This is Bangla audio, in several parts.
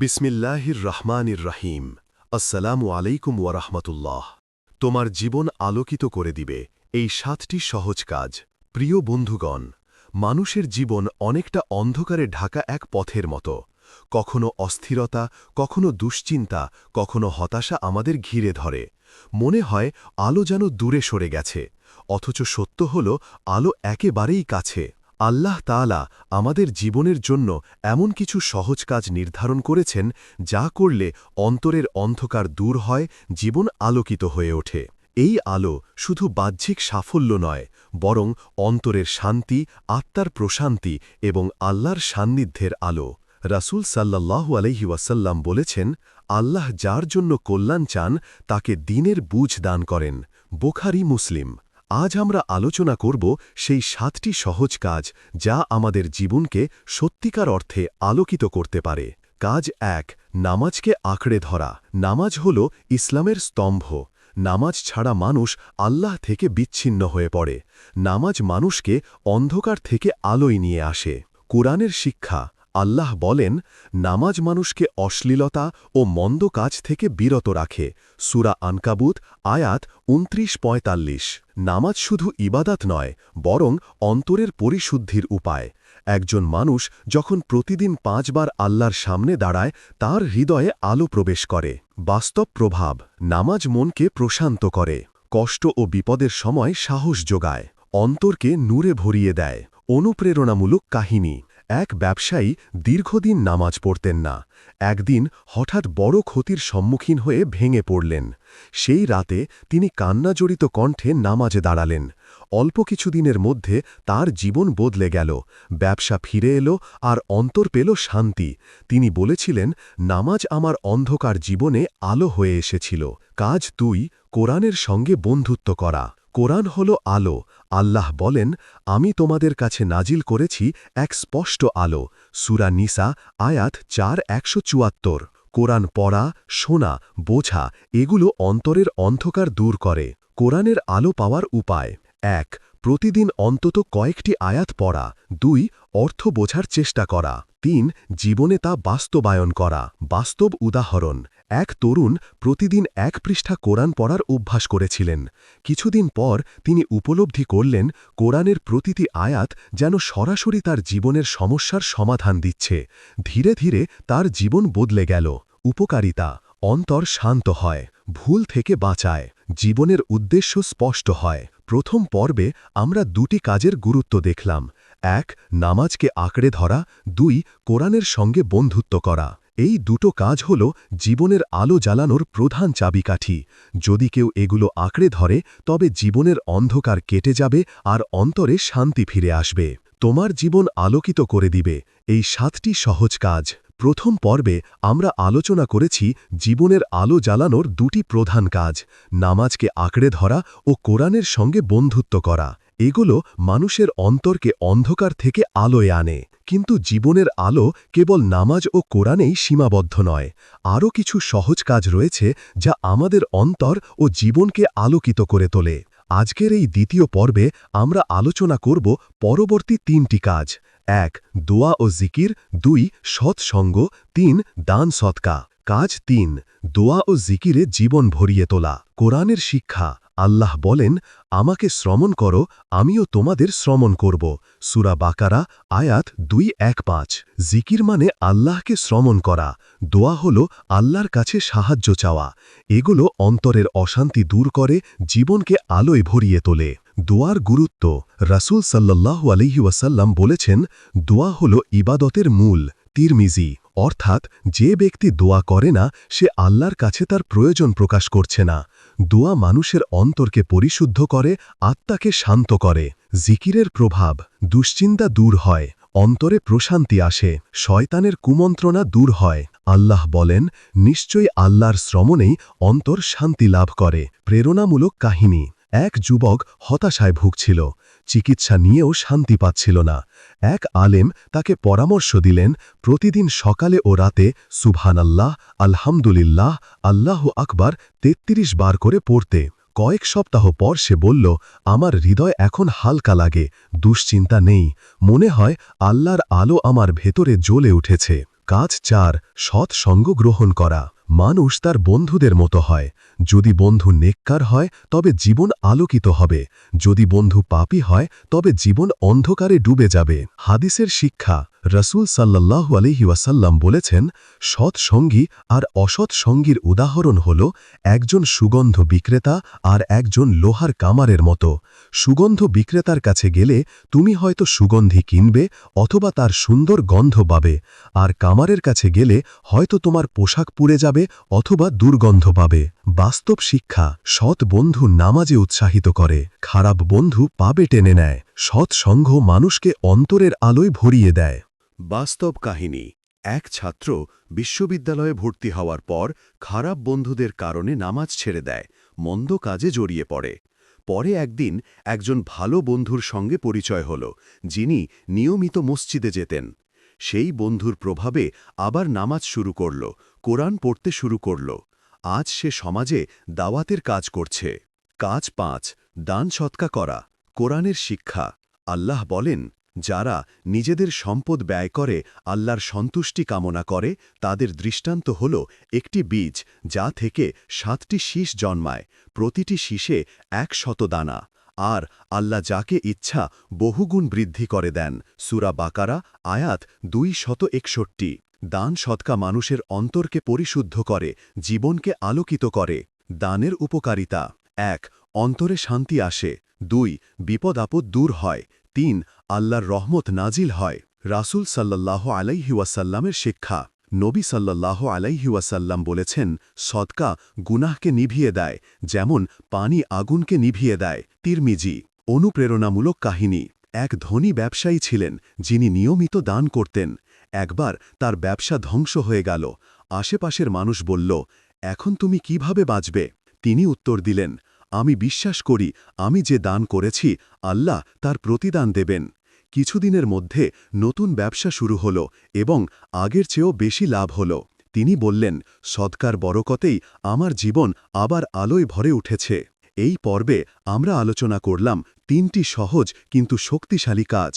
বিসমিল্লাহির রহমানির রহিম আসসালামু আলাইকুম ওয়ারহমতুল্লাহ তোমার জীবন আলোকিত করে দিবে এই সাতটি সহজ কাজ। প্রিয় বন্ধুগণ, মানুষের জীবন অনেকটা অন্ধকারে ঢাকা এক পথের মতো। কখনো অস্থিরতা, কখনো দুশ্চিন্তা, কখনো হতাশা আমাদের ঘিরে ধরে। মনে হয় আলো যেন দূরে সরে গেছে, অথচ সত্য হল আলো একেবারেই কাছে। আল্লাহ তাআলা আমাদের জীবনের জন্য এমন কিছু সহজ কাজ নির্ধারণ করেছেন যা করলে অন্তরের অন্ধকার দূর হয়, জীবন আলোকিত হয়ে ওঠে। এই আলো শুধু বাহ্যিক সাফল্য নয়, বরং অন্তরের শান্তি, আত্মার প্রশান্তি এবং আল্লাহর সান্নিধ্যের আলো। রাসূল সাল্লাল্লাহু আলহি ওয়াসাল্লাম বলেছেন, আল্লাহ যার জন্য কল্যাণ চান, তাকে দিনের বুঝ দান করেন। বোখারি, মুসলিম। আজ আমরা আলোচনা করব সেই সাতটি সহজ কাজ যা আমাদের জীবনকে সত্যিকার অর্থে আলোকিত করতে পারে। কাজ এক, নামাজকে আঁকড়ে ধরা। নামাজ হল ইসলামের স্তম্ভ। নামাজ ছাড়া মানুষ আল্লাহ থেকে বিচ্ছিন্ন হয়ে পড়ে। নামাজ মানুষকে অন্ধকার থেকে আলোয় নিয়ে আসে। কোরআনের শিক্ষা আল্লাহ বলেন, নামাজ মানুষকে অশ্লীলতা ও মন্দ কাজ থেকে বিরত রাখে। সুরা আনকাবুত, আয়াত উনত্রিশ পঁয়তাল্লিশ। নামাজ শুধু ইবাদাত নয়, বরং অন্তরের পরিশুদ্ধির উপায়। একজন মানুষ যখন প্রতিদিন পাঁচবার আল্লাহর সামনে দাঁড়ায়, তার হৃদয়ে আলো প্রবেশ করে। বাস্তব প্রভাব, নামাজ মনকে প্রশান্ত করে। কষ্ট ও বিপদের সময় সাহস যোগায়। অন্তরকে নূরে ভরিয়ে দেয়। অনুপ্রেরণামূলক কাহিনী। এক ব্যবসায়ী দীর্ঘদিন নামাজ পড়তেন না। একদিন হঠাৎ বড় ক্ষতির সম্মুখীন হয়ে ভেঙে পড়লেন। সেই রাতে তিনি কান্নাজড়িত কণ্ঠে নামাজে দাঁড়ালেন। অল্প কিছুদিনের মধ্যে তার জীবন বদলে গেল। ব্যবসা ফিরে এলো আর অন্তর পেল শান্তি। তিনি বলেছিলেন, নামাজ আমার অন্ধকার জীবনে আলো হয়ে এসেছিল। কাজ তুই, কোরআনের সঙ্গে বন্ধুত্ব করা। কোরআন হল আলো। আল্লাহ বলেন, আমি তোমাদের কাছে নাজিল করেছি এক স্পষ্ট আলো। সুরা নিসা, আয়াত চার একশো চুয়াত্তর। কোরআন পড়া, শোনা, বোঝা, এগুলো অন্তরের অন্ধকার দূর করে। কোরআনের আলো পাওয়ার উপায়। এক, প্রতিদিন অন্তত কয়েকটি আয়াত পড়া। দুই, অর্থ বোঝার চেষ্টা করা। তিন, জীবনে তা বাস্তবায়ন করা। বাস্তব উদাহরণ, এক তরুণ প্রতিদিন এক পৃষ্ঠা কোরআন পড়ার অভ্যাস করেছিলেন। কিছুদিন পর তিনি উপলব্ধি করলেন, কোরআনের প্রতিটি আয়াত যেন সরাসরি তার জীবনের সমস্যার সমাধান দিচ্ছে। ধীরে ধীরে তার জীবন বদলে গেল। উপকারিতা, অন্তর শান্ত হয়, ভুল থেকে বাঁচায়, জীবনের উদ্দেশ্য স্পষ্ট হয়। প্রথম পর্বে আমরা দুটি কাজের গুরুত্ব দেখলাম। এক, নামাজকে আঁকড়ে ধরা, দুই, কোরআনের সঙ্গে বন্ধুত্ব করা। এই দুটো কাজ হল জীবনের আলো জ্বালানোর প্রধান চাবিকাঠি। যদি কেউ এগুলো আঁকড়ে ধরে, তবে জীবনের অন্ধকার কেটে যাবে আর অন্তরে শান্তি ফিরে আসবে। তোমার জীবন আলোকিত করে দিবে। এই সাতটি সহজ কাজ। প্রথম পর্বে আমরা আলোচনা করেছি জীবনের আলো জ্বালানোর দুটি প্রধান কাজ, নামাজকে আঁকড়ে ধরা ও কোরআনের সঙ্গে বন্ধুত্ব করা। এগুলো মানুষের অন্তরকে অন্ধকার থেকে আলোয় আনে, কিন্তু জীবনের আলো কেবল নামাজ ও কোরআনেই সীমাবদ্ধ নয়। আরও কিছু সহজ কাজ রয়েছে যা আমাদের অন্তর ও জীবনকে আলোকিত করে তোলে। আজকের এই দ্বিতীয় পর্বে আমরা আলোচনা করব পরবর্তী তিনটি কাজ। এক, দোয়া ও জিকির। দুই, সৎসঙ্গ। তিন, দান সৎকা। কাজ তিন, দোয়া ও জিকিরে জীবন ভরিয়ে তোলা। কোরআনের শিক্ষা। আল্লাহ বলেন, আমাকে শ্রমণ করো, আমিও তোমাদের শ্রমণ করব। সুরা বাকারা, আয়াত দুই, এক, পাঁচ। জিকির মানে আল্লাহকে শ্রমণ করা। দোয়া হল আল্লাহর কাছে সাহায্য চাওয়া। এগুলো অন্তরের অশান্তি দূর করে, জীবনকে আলোয় ভরিয়ে তোলে। দোয়ার গুরুত্ব। রাসুল সাল্লাহ আলহি ওয়াসাল্লাম বলেছেন, দোয়া হল ইবাদতের মূল। তিরমিজি অর্থাৎ যে ব্যক্তি দোয়া করে না, সে আল্লাহর কাছে তার প্রয়োজন প্রকাশ করছে না। দোয়া মানুষের অন্তরকে পরিশুদ্ধ করে, আত্মাকে শান্ত করে। জিকিরের প্রভাব দুশ্চিন্তা দূর হয়, অন্তরে প্রশান্তি আসে, শয়তানের কুমন্ত্রণা দূর হয়। আল্লাহ বলেন, নিশ্চয়ই আল্লাহর শ্রমণেই অন্তর শান্তি লাভ করে। প্রেরণামূলক কাহিনী। এক যুবক হতাশায় ভুগছিল, চিকিৎসা নিয়েও শান্তি পাচ্ছিল না। এক আলেম তাকে পরামর্শ দিলেন, প্রতিদিন সকালে ও রাতে সুবহানাল্লাহ, আলহামদুলিল্লাহ, আল্লাহ আকবার ৩৩ বার করে পড়তে। কয়েক সপ্তাহ পর সে বলল, আমার হৃদয় এখন হালকা লাগে, দুশ্চিন্তা নেই। মনে হয় আল্লাহর আলো আমার ভেতরে জ্বলে উঠেছে। কাজ চার সৎ সঙ্গ গ্রহণ করা। মানুষ তার বন্ধুদের মতো হয়। যদি বন্ধু নেককার হয়, তবে জীবন আলোকিত হবে। যদি বন্ধু পাপী হয়, তবে জীবন অন্ধকারে ডুবে যাবে। হাদিসের শিক্ষা, রসুল সাল্লাল্লাহু আলহি ওয়াসাল্লাম বলেছেন, সৎ সঙ্গী আর অসৎ সঙ্গীর উদাহরণ হল একজন সুগন্ধ বিক্রেতা আর একজন লোহার কামারের মতো। সুগন্ধ বিক্রেতার কাছে গেলে তুমি হয়তো সুগন্ধি কিনবে অথবা তার সুন্দর গন্ধ পাবে, আর কামারের কাছে গেলে হয়তো তোমার পোশাক পুড়ে যাবে। অথবা দুর্গন্ধ পাবে। বাস্তব শিক্ষা, সৎ বন্ধু নামাজে উৎসাহিত করে, খারাপ বন্ধু পাবে টেনে নেয়, সৎ সঙ্ঘ মানুষকে অন্তরের আলোয় ভরিয়ে দেয়। বাস্তব কাহিনী, এক ছাত্র বিশ্ববিদ্যালয়ে ভর্তি হওয়ার পর খারাপ বন্ধুদের কারণে নামাজ ছেড়ে দেয়, মন্দ কাজে জড়িয়ে পড়ে। পরে একদিন একজন ভালো বন্ধুর সঙ্গে পরিচয় হল, যিনি নিয়মিত মসজিদে যেতেন। সেই বন্ধুর প্রভাবে আবার নামাজ শুরু করল কোরআন পড়তে শুরু করল। আজ সে সমাজে দাওয়াতের কাজ করছে। কাজ পাঁচ, দান সৎকা করা, কোরআনের শিক্ষা। আল্লাহ বলেন, যারা নিজেদের সম্পদ ব্যয় করে, আল্লাহর সন্তুষ্টি কামনা করে, তাদের দৃষ্টান্ত হল একটি বীজ যা থেকে সাতটি শীষ জন্মায়, প্রতিটি শীষে এক শত দানা। আর আল্লাহ যাকে ইচ্ছা বহুগুণ বৃদ্ধি করে দেন। সুরা বাকারা, আয়াত দুই শত একষট্টি। দান সৎকা মানুষের অন্তরকে পরিশুদ্ধ করে, জীবনকে আলোকিত করে। দানের উপকারিতা। এক, অন্তরে শান্তি আসে। দুই, বিপদ আপদ দূর হয়। তিন, আল্লাহর রহমত নাজিল হয়। রাসূল সাল্লাল্লাহ আলাইহি ওয়াসাল্লামের শিক্ষা। নবী সাল্লাল্লাহ আলাইহি ওয়াসাল্লাম বলেছেন সদকা গুনাহকে নিভিয়ে দেয়, যেমন পানি আগুনকে নিভিয়ে দেয়। তিরমিজি, অনুপ্রেরণামূলক কাহিনী। এক ধনী ব্যবসায়ী ছিলেন, যিনি নিয়মিত দান করতেন। একবার তার ব্যবসা ধ্বংস হয়ে গেল। আশেপাশের মানুষ বলল, এখন তুমি কীভাবে বাঁচবে? তিনি উত্তর দিলেন, আমি বিশ্বাস করি, আমি যে দান করেছি, আল্লাহ তার প্রতিদান দেবেন। কিছুদিনের মধ্যে নতুন ব্যবসা শুরু হল এবং আগের চেয়েও বেশি লাভ হল। তিনি বললেন সদকার বরকতেই আমার জীবন আবার আলোয় ভরে উঠেছে। এই পর্বে আমরা আলোচনা করলাম তিনটি সহজ কিন্তু শক্তিশালী কাজ।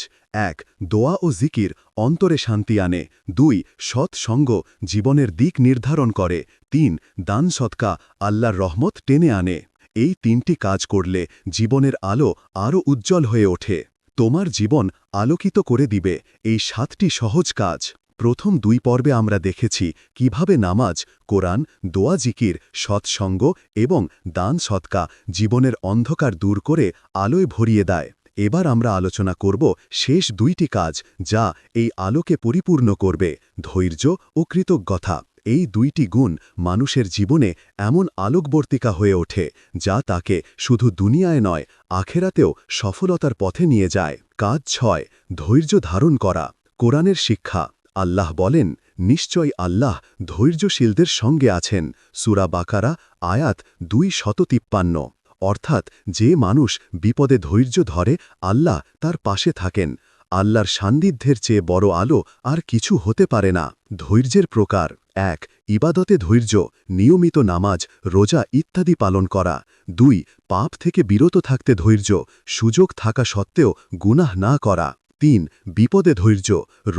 এক, দোয়া ও জিকির অন্তরে শান্তি আনে। দুই, সৎ সঙ্গ জীবনের দিক নির্ধারণ করে। তিন, দান সৎকা আল্লাহর রহমত টেনে আনে। এই তিনটি কাজ করলে জীবনের আলো আরও উজ্জ্বল হয়ে ওঠে। তোমার জীবন আলোকিত করে দিবে। এই সাতটি সহজ কাজ। প্রথম দুই পর্বে আমরা দেখেছি কীভাবে নামাজ, কোরআন, দোয়া, জিকির, সৎসঙ্গ এবং দান সৎকা জীবনের অন্ধকার দূর করে আলোয় ভরিয়ে দেয়। এবার আমরা আলোচনা করব শেষ দুইটি কাজ যা এই আলোকে পরিপূর্ণ করবে, ধৈর্য ও কৃতজ্ঞতা। এই দুইটি গুণ মানুষের জীবনে এমন আলোকবর্তিকা হয়ে ওঠে যা তাকে শুধু দুনিয়ায় নয়, আখেরাতেও সফলতার পথে নিয়ে যায়। কাজ ছয়, ধৈর্য ধারণ করা। কোরআনের শিক্ষা আল্লাহ বলেন, নিশ্চয় আল্লাহ ধৈর্যশীলদের সঙ্গে আছেন। সুরা বাকারা, আয়াত দুই শত তিপ্পান্ন। অর্থাৎ, যে মানুষ বিপদে ধৈর্য ধরে, আল্লাহ তার পাশে থাকেন। আল্লাহর সান্নিধ্যের চেয়ে বড় আলো আর কিছু হতে পারে না। ধৈর্যের প্রকার। এক, ইবাদতে ধৈর্য, নিয়মিত নামাজ, রোজা ইত্যাদি পালন করা। দুই, পাপ থেকে বিরত থাকতে ধৈর্য, সুযোগ থাকা সত্ত্বেও গুনাহ না করা। তিন, বিপদে ধৈর্য,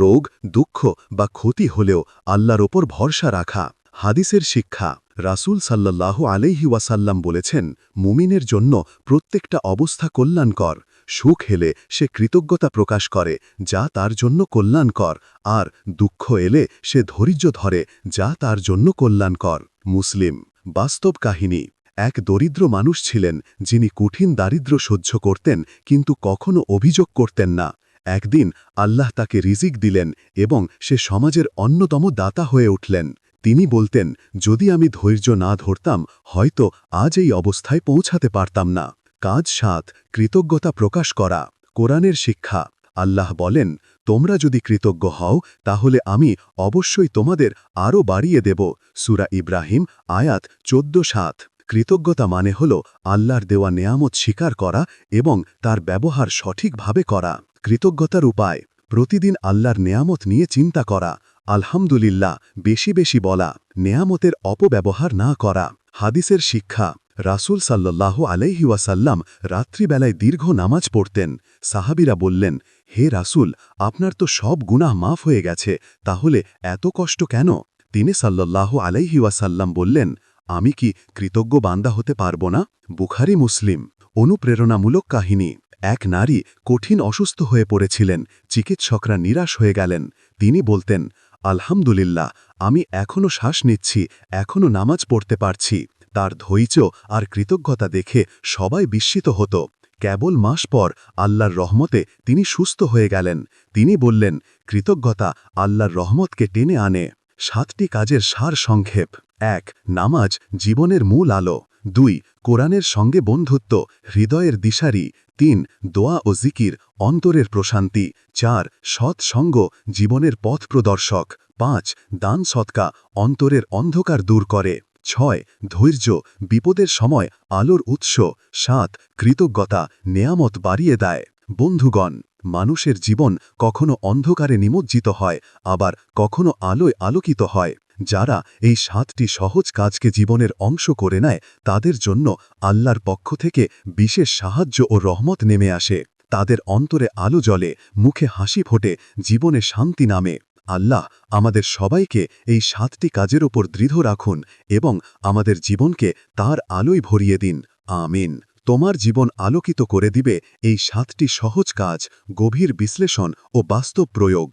রোগ, দুঃখ বা ক্ষতি হলেও আল্লাহর ওপর ভরসা রাখা। হাদিসের শিক্ষা, রাসূল সাল্লাল্লাহু আলাইহি ওয়াসাল্লাম বলেছেন, মুমিনের জন্য প্রত্যেকটা অবস্থা কল্যাণকর, সুখ হেলে সে কৃতজ্ঞতা প্রকাশ করে, যা তার জন্য কল্যাণকর, আর দুঃখ এলে সে ধৈর্য ধরে, যা তার জন্য কল্যাণকর। মুসলিম, বাস্তব কাহিনী, এক দরিদ্র মানুষ ছিলেন যিনি কঠিন দারিদ্র্য সহ্য করতেন, কিন্তু কখনো অভিযোগ করতেন না। একদিন আল্লাহ তাকে রিজিক দিলেন এবং সে সমাজের অন্যতম দাতা হয়ে উঠলেন। তিনি বলতেন, যদি আমি ধৈর্য না ধরতাম, হয়তো আজ এই অবস্থায় পৌঁছাতে পারতাম না। কাজ সাত কৃতজ্ঞতা প্রকাশ করা, কোরআনের শিক্ষা। আল্লাহ বলেন, তোমরা যদি কৃতজ্ঞ হও, তাহলে আমি অবশ্যই তোমাদের আরও বাড়িয়ে দেব। সুরা ইব্রাহিম, আয়াত চোদ্দ সাত। কৃতজ্ঞতা মানে হল আল্লাহর দেওয়া নেয়ামত স্বীকার করা এবং তার ব্যবহার সঠিকভাবে করা। কৃতজ্ঞতার উপায়, প্রতিদিন আল্লাহর নেয়ামত নিয়ে চিন্তা করা, আলহামদুলিল্লাহ, বেশি বেশি বলা, নেয়ামতের অপব্যবহার না করা, হাদিসের শিক্ষা, রাসূল সাল্লাল্লাহু আলাইহি ওয়াসাল্লাম রাত্রিবেলায় দীর্ঘ নামাজ পড়তেন, সাহাবিরা বললেন, হে রাসূল, আপনার তো সব গুনাহ মাফ হয়ে গেছে, তাহলে এত কষ্ট কেন? তিনি সাল্লাল্লাহু আলাইহি ওয়াসাল্লাম বললেন, আমি কি কৃতজ্ঞ বান্দা হতে পারব না? বুখারি, মুসলিম, অনুপ্রেরণামূলক কাহিনী। এক নারী কঠিন অসুস্থ হয়ে পড়েছিলেন, চিকিৎসকরা নিরাশ হয়ে গেলেন। তিনি বলতেন, আলহামদুলিল্লাহ, আমি এখনও শ্বাস নিচ্ছি, এখনও নামাজ পড়তে পারছি। তার ধৈর্য আর কৃতজ্ঞতা দেখে সবাই বিস্মিত হতো। কেবল মাস পর আল্লাহর রহমতে তিনি সুস্থ হয়ে গেলেন। তিনি বললেন, কৃতজ্ঞতা আল্লাহর রহমতকে টেনে আনে। সাতটি কাজের সার সংক্ষেপ। এক, নামাজ জীবনের মূল আলো। দুই, কোরআনের সঙ্গে বন্ধুত্ব, হৃদয়ের দিশারি। তিন, দোয়া ও জিকির, অন্তরের প্রশান্তি। চার, সৎ সঙ্গ, জীবনের পথ প্রদর্শক। পাঁচ, দান সৎকা, অন্তরের অন্ধকার দূর করে। ছয়, ধৈর্য, বিপদের সময় আলোর উৎস। সাত, কৃতজ্ঞতা, নেয়ামত বাড়িয়ে দেয়। বন্ধুগণ, মানুষের জীবন কখনো অন্ধকারে নিমজ্জিত হয়, আবার কখনো আলোয় আলোকিত হয়। যারা এই সাতটি সহজ কাজকে জীবনের অংশ করে নেয়, তাদের জন্য আল্লাহর পক্ষ থেকে বিশেষ সাহায্য ও রহমত নেমে আসে। তাদের অন্তরে আলো জ্বলে, মুখে হাসি ফোটে, জীবনে শান্তি নামে। আল্লাহ আমাদের সবাইকে এই সাতটি কাজের ওপর দৃঢ় রাখুন এবং আমাদের জীবনকে তার আলোয় ভরিয়ে দিন। আমিন। তোমার জীবন আলোকিত করে দিবে এই সাতটি সহজ কাজ, গভীর বিশ্লেষণ ও বাস্তব প্রয়োগ।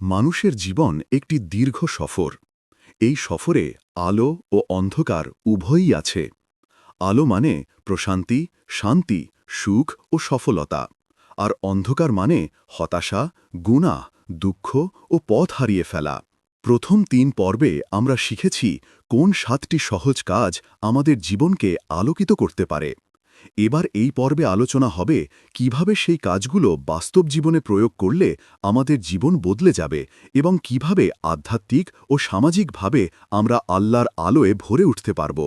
মানুষের জীবন একটি দীর্ঘ সফর। এই সফরে আলো ও অন্ধকার উভয়ই আছে। আলো মানে প্রশান্তি, শান্তি, সুখ ও সফলতা। আর অন্ধকার মানে হতাশা, গুণা, দুঃখ ও পথ হারিয়ে ফেলা। প্রথম তিন পর্বে আমরা শিখেছি কোন সাতটি সহজ কাজ আমাদের জীবনকে আলোকিত করতে পারে। এবার এই পর্বে আলোচনা হবে কীভাবে সেই কাজগুলো বাস্তব জীবনে প্রয়োগ করলে আমাদের জীবন বদলে যাবে এবং কীভাবে আধ্যাত্মিক ও সামাজিকভাবে আমরা আল্লাহর আলোয় ভরে উঠতে পারব।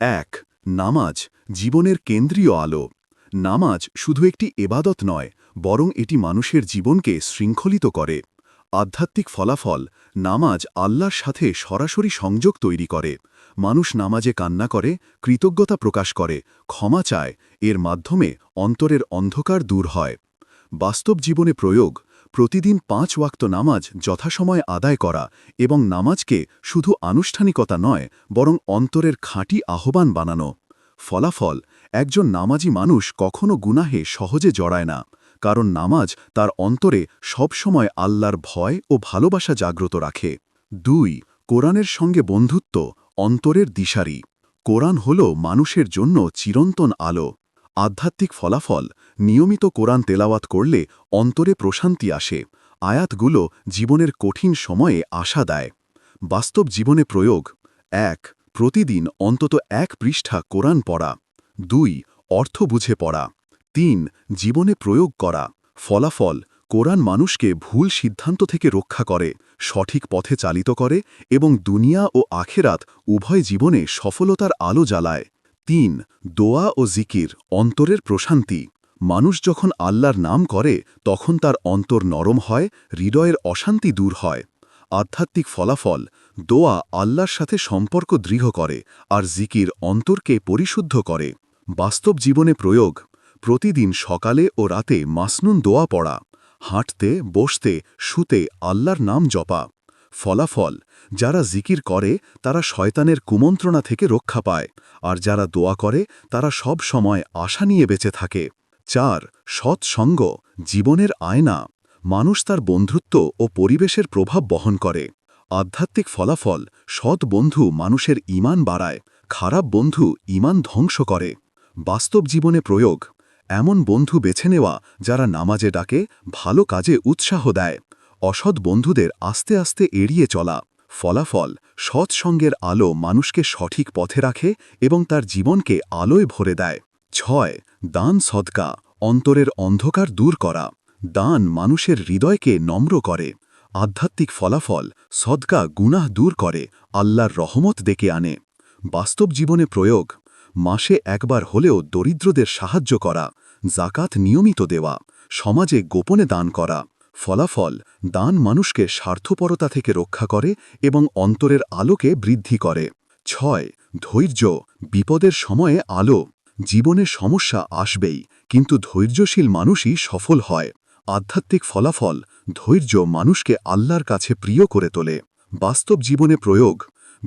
এক, নামাজ, জীবনের কেন্দ্রীয় আলো। নামাজ শুধু একটি এবাদত নয়, বরং এটি মানুষের জীবনকে শৃঙ্খলিত করে। আধ্যাত্মিক ফলাফল, নামাজ আল্লাহর সাথে সরাসরি সংযোগ তৈরি করে। মানুষ নামাজে কান্না করে, কৃতজ্ঞতা প্রকাশ করে, ক্ষমা চায়, এর মাধ্যমে অন্তরের অন্ধকার দূর হয়। বাস্তব জীবনে প্রয়োগ, প্রতিদিন পাঁচ ওয়াক্ত নামাজ যথাসময়ে আদায় করা এবং নামাজকে শুধু আনুষ্ঠানিকতা নয়, বরং অন্তরের খাঁটি আহ্বান বানানো। ফলাফল, একজন নামাজি মানুষ কখনো গুনাহে সহজে জড়ায় না, কারণ নামাজ তার অন্তরে সবসময় আল্লাহর ভয় ও ভালোবাসা জাগ্রত রাখে। দুই, কোরআনের সঙ্গে বন্ধুত্ব অন্তরের দিশারি। কোরআন হল মানুষের জন্য চিরন্তন আলো। আধ্যাত্মিক ফলাফল, নিয়মিত কোরআন তেলাওয়াত করলে অন্তরে প্রশান্তি আসে। আয়াতগুলো জীবনের কঠিন সময়ে আশা দেয়। বাস্তব জীবনে প্রয়োগ। এক, প্রতিদিন অন্তত এক পৃষ্ঠা কোরআন পড়া। দুই, অর্থ বুঝে পড়া। তিন, জীবনে প্রয়োগ করা। ফলাফল কোরআন মানুষকে ভুল সিদ্ধান্ত থেকে রক্ষা করে, সঠিক পথে চালিত করে এবং দুনিয়া ও আখেরাত উভয় জীবনে সফলতার আলো জ্বালায়। তিন, দোয়া ও জিকির, অন্তরের প্রশান্তি। মানুষ যখন আল্লাহর নাম করে, তখন তার অন্তর নরম হয়, হৃদয়ের অশান্তি দূর হয়। আধ্যাত্মিক ফলাফল, দোয়া আল্লাহর সাথে সম্পর্ক দৃঢ় করে আর জিকির অন্তরকে পরিশুদ্ধ করে। বাস্তব জীবনে প্রয়োগ, প্রতিদিন সকালে ও রাতে মাসনুন দোয়া পড়া। হাঁটতে, বসতে, শুতে আল্লাহর নাম জপা। ফলাফল, যারা জিকির করে, তারা শয়তানের কুমন্ত্রণা থেকে রক্ষা পায়, আর যারা দোয়া করে, তারা সব সময় আশা নিয়ে বেঁচে থাকে। চার সৎসঙ্গ জীবনের আয়না, মানুষ তার বন্ধুত্ব ও পরিবেশের প্রভাব বহন করে। আধ্যাত্মিক ফলাফল, সৎ বন্ধু মানুষের ইমান বাড়ায়, খারাপ বন্ধু ইমান ধ্বংস করে। বাস্তব জীবনে প্রয়োগ এমন বন্ধু বেছে নেওয়া যারা নামাজে ডাকে, ভালো কাজে উৎসাহ দেয়। অসৎ বন্ধুদের আস্তে আস্তে এড়িয়ে চলা। ফলাফল সৎসঙ্গের আলো মানুষকে সঠিক পথে রাখে এবং তার জীবনকে আলোয় ভরে দেয়। ছয়, দান সদকা, অন্তরের অন্ধকার দূর করা। দান মানুষের হৃদয়কে নম্র করে। আধ্যাত্মিক ফলাফল, সদকা গুনাহ দূর করে, আল্লাহর রহমত ডেকে আনে। বাস্তব জীবনে প্রয়োগ, মাসে একবার হলেও দরিদ্রদের সাহায্য করা। জাকাত নিয়মিত দেওয়া, সমাজে গোপনে দান করা, ফলাফল, দান মানুষকে স্বার্থপরতা থেকে রক্ষা করে এবং অন্তরের আলোকে বৃদ্ধি করে। ছয়, ধৈর্য, বিপদের সময়ে আলো, জীবনে সমস্যা আসবেই, কিন্তু ধৈর্যশীল মানুষই সফল হয়। আধ্যাত্মিক ফলাফল, ধৈর্য মানুষকে আল্লাহর কাছে প্রিয় করে তোলে। বাস্তব জীবনে প্রয়োগ,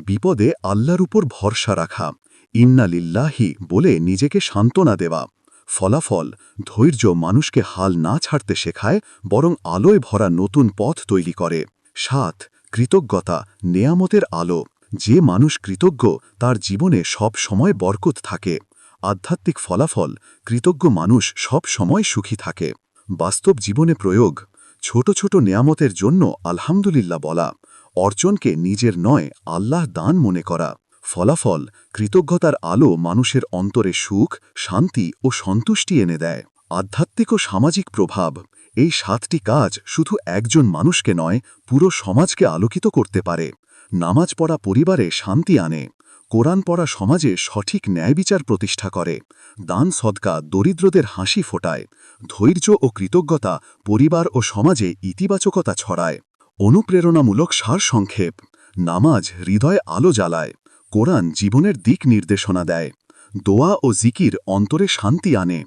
বিপদে আল্লাহর উপর ভরসা রাখা ইন্নালিল্লাহি বলে নিজেকে সান্ত্বনা দেওয়া। ফলাফল ধৈর্য মানুষকে হাল না ছাড়তে শেখায়, বরং আলোয় ভরা নতুন পথ তৈরি করে। সাত, কৃতজ্ঞতা নেয়ামতের আলো। যে মানুষ কৃতজ্ঞ, তার জীবনে সব সময় বরকত থাকে। আধ্যাত্মিক ফলাফল, কৃতজ্ঞ মানুষ সব সময় সুখী থাকে। বাস্তব জীবনে প্রয়োগ, ছোট ছোট নেয়ামতের জন্য আলহামদুলিল্লাহ বলা, অর্জনকে নিজের নয়, আল্লাহ দান মনে করা। ফলাফল কৃতজ্ঞতার আলো মানুষের অন্তরে সুখ, শান্তি ও সন্তুষ্টি এনে দেয়। আধ্যাত্মিক ও সামাজিক প্রভাব, এই সাতটি কাজ শুধু একজন মানুষকে নয়, পুরো সমাজকে আলোকিত করতে পারে। নামাজ পড়া পরিবারে শান্তি আনে, কোরআন পড়া সমাজে সঠিক ন্যায়বিচার প্রতিষ্ঠা করে, দান সদকা দরিদ্রদের হাসি ফোটায়, ধৈর্য ও কৃতজ্ঞতা পরিবার ও সমাজে ইতিবাচকতা ছড়ায়। অনুপ্রেরণামূলক সারসংক্ষেপ, নামাজ হৃদয়ে আলো জ্বালায়। কোরআন জীবনের দিক নির্দেশনা দেয়। দোয়া ও জিকির অন্তরে শান্তি আনে।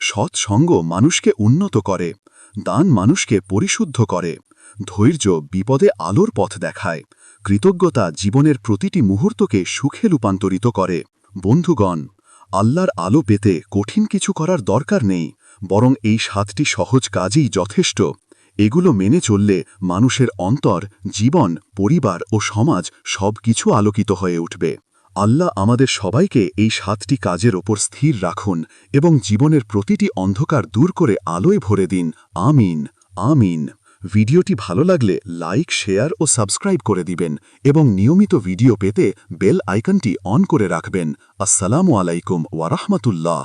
সৎসঙ্গ মানুষকে উন্নত করে। দান মানুষকে পরিশুদ্ধ করে। ধৈর্য বিপদে আলোর পথ দেখায়। কৃতজ্ঞতা জীবনের প্রতিটি মুহূর্তকে সুখে রূপান্তরিত করে। বন্ধুগণ, আল্লাহর আলো পেতে কঠিন কিছু করার দরকার নেই, বরং এই সাতটি সহজ কাজই যথেষ্ট। এগুলো মেনে চললে মানুষের অন্তর, জীবন, পরিবার ও সমাজ সব কিছু আলোকিত হয়ে উঠবে। আল্লাহ আমাদের সবাইকে এই সাতটি কাজের ওপর স্থির রাখুন এবং জীবনের প্রতিটি অন্ধকার দূর করে আলোয় ভরে দিন। আমিন। আমিন। ভিডিওটি ভালো লাগলে লাইক, শেয়ার ও সাবস্ক্রাইব করে দিবেন এবং নিয়মিত ভিডিও পেতে বেল আইকনটি অন করে রাখবেন। আসসালামু আলাইকুম ওয়ারাহমাতুল্লাহ